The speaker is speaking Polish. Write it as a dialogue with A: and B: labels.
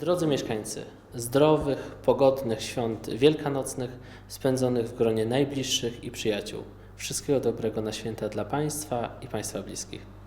A: Drodzy mieszkańcy, zdrowych, pogodnych świąt wielkanocnych spędzonych w gronie najbliższych i przyjaciół. Wszystkiego dobrego na święta dla Państwa i Państwa bliskich.